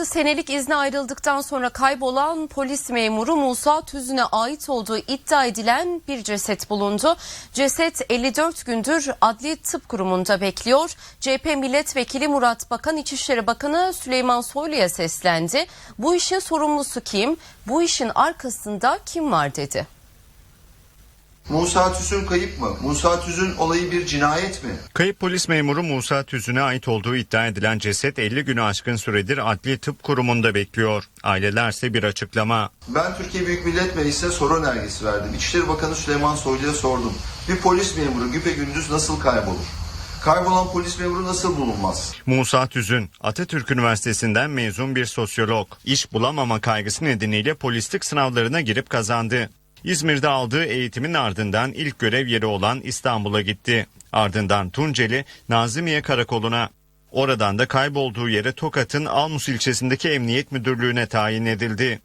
6 senelik izne ayrıldıktan sonra kaybolan polis memuru Musa Tüzün'e ait olduğu iddia edilen bir ceset bulundu. Ceset 54 gündür Adli Tıp Kurumu'nda bekliyor. CHP Milletvekili Murat Bakan İçişleri Bakanı Süleyman Soylu'ya seslendi. Bu işin sorumlusu kim? Bu işin arkasında kim var dedi. Musa Tüzün kayıp mı? Musa Tüzün olayı bir cinayet mi? Kayıp polis memuru Musa Tüzün'e ait olduğu iddia edilen ceset 50 günü aşkın süredir Adli Tıp Kurumu'nda bekliyor. Ailelerse bir açıklama. Ben Türkiye Büyük Millet Meclisi'ne soru önergesi verdim. İçişleri Bakanı Süleyman Soylu'ya sordum. Bir polis memuru güpegündüz nasıl kaybolur? Kaybolan polis memuru nasıl bulunmaz? Musa Tüzün, Atatürk Üniversitesi'nden mezun bir sosyolog. İş bulamama kaygısı nedeniyle polislik sınavlarına girip kazandı. İzmir'de aldığı eğitimin ardından ilk görev yeri olan İstanbul'a gitti. Ardından Tunceli, Nazimiye Karakolu'na. Oradan da kaybolduğu yere Tokat'ın Almus ilçesindeki Emniyet Müdürlüğü'ne tayin edildi.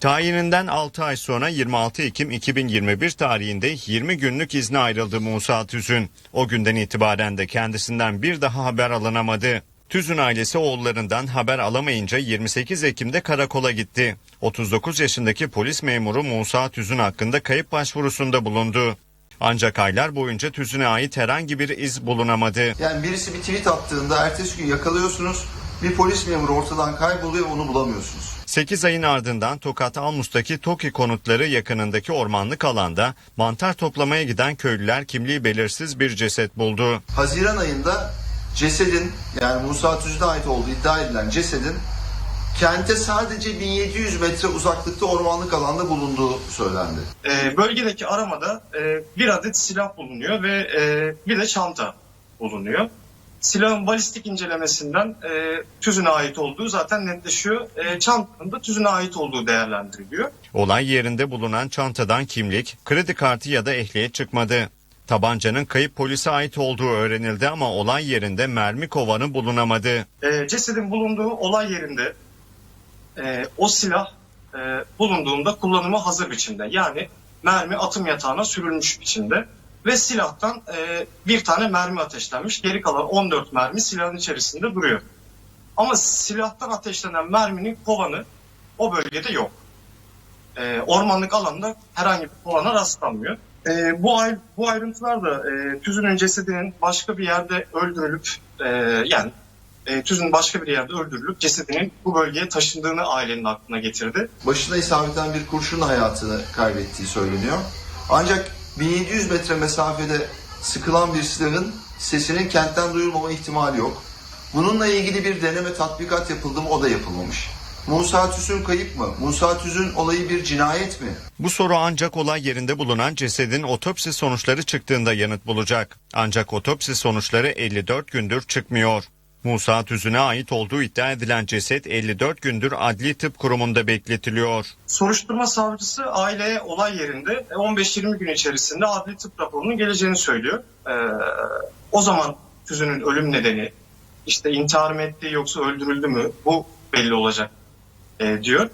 Tayininden 6 ay sonra 26 Ekim 2021 tarihinde 20 günlük izne ayrıldı Musa Tüzün. O günden itibaren de kendisinden bir daha haber alınamadı. Tüzün ailesi oğullarından haber alamayınca 28 Ekim'de karakola gitti. 39 yaşındaki polis memuru Musa Tüzün hakkında kayıp başvurusunda bulundu. Ancak aylar boyunca Tüzün'e ait herhangi bir iz bulunamadı. Yani birisi bir tweet attığında ertesi gün yakalıyorsunuz. Bir polis memuru ortadan kayboluyor ve onu bulamıyorsunuz. 8 ayın ardından Tokat Almus'taki TOKİ konutları yakınındaki ormanlık alanda mantar toplamaya giden köylüler kimliği belirsiz bir ceset buldu. Haziran ayında cesedin yani Musa Tüzün'e ait olduğu iddia edilen cesedin kente sadece 1700 metre uzaklıkta ormanlık alanda bulunduğu söylendi. E, bölgedeki aramada e, bir adet silah bulunuyor ve e, bir de çanta bulunuyor. Silahın balistik incelemesinden e, tüzüne ait olduğu zaten netleşiyor. E, çantanın da tüzüne ait olduğu değerlendiriliyor. Olay yerinde bulunan çantadan kimlik, kredi kartı ya da ehliyet çıkmadı. Tabancanın kayıp polise ait olduğu öğrenildi ama olay yerinde mermi kovanı bulunamadı. E, cesedin bulunduğu olay yerinde e, o silah e, bulunduğunda kullanıma hazır biçimde. Yani mermi atım yatağına sürülmüş biçimde ve silahtan e, bir tane mermi ateşlenmiş. Geri kalan 14 mermi silahın içerisinde duruyor. Ama silahtan ateşlenen merminin kovanı o bölgede yok. E, ormanlık alanda herhangi bir kovana rastlanmıyor. E, bu, ay, bu ayrıntılar da e, Tüzün'ün cesedinin başka bir yerde öldürülüp e, yani e, Tüzün başka bir yerde öldürülüp cesedinin bu bölgeye taşındığını ailenin aklına getirdi. Başına isabetten bir kurşun hayatını kaybettiği söyleniyor. Ancak 1700 metre mesafede sıkılan bir silahın sesinin kentten duyulmama ihtimali yok. Bununla ilgili bir deneme tatbikat yapıldı mı o da yapılmamış. Musa Tüzün kayıp mı? Musa Tüzün olayı bir cinayet mi? Bu soru ancak olay yerinde bulunan cesedin otopsi sonuçları çıktığında yanıt bulacak. Ancak otopsi sonuçları 54 gündür çıkmıyor. Musa Tüzün'e ait olduğu iddia edilen ceset 54 gündür Adli Tıp Kurumu'nda bekletiliyor. Soruşturma savcısı aileye olay yerinde 15-20 gün içerisinde adli tıp raporunun geleceğini söylüyor. Ee, o zaman Tüzün'ün ölüm nedeni işte intihar mı etti yoksa öldürüldü mü bu belli olacak e, diyor.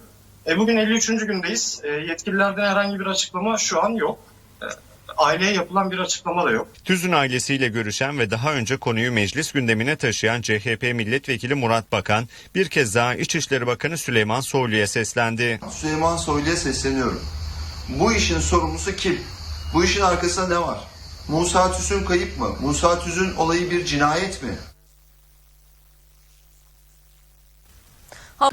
E, bugün 53. gündeyiz. E, yetkililerden herhangi bir açıklama şu an yok. E, aileye yapılan bir açıklama da yok. Tüzün ailesiyle görüşen ve daha önce konuyu meclis gündemine taşıyan CHP milletvekili Murat Bakan bir kez daha İçişleri Bakanı Süleyman Soylu'ya seslendi. Süleyman Soylu'ya sesleniyorum. Bu işin sorumlusu kim? Bu işin arkasında ne var? Musa Tüzün kayıp mı? Musa Tüzün olayı bir cinayet mi? Ha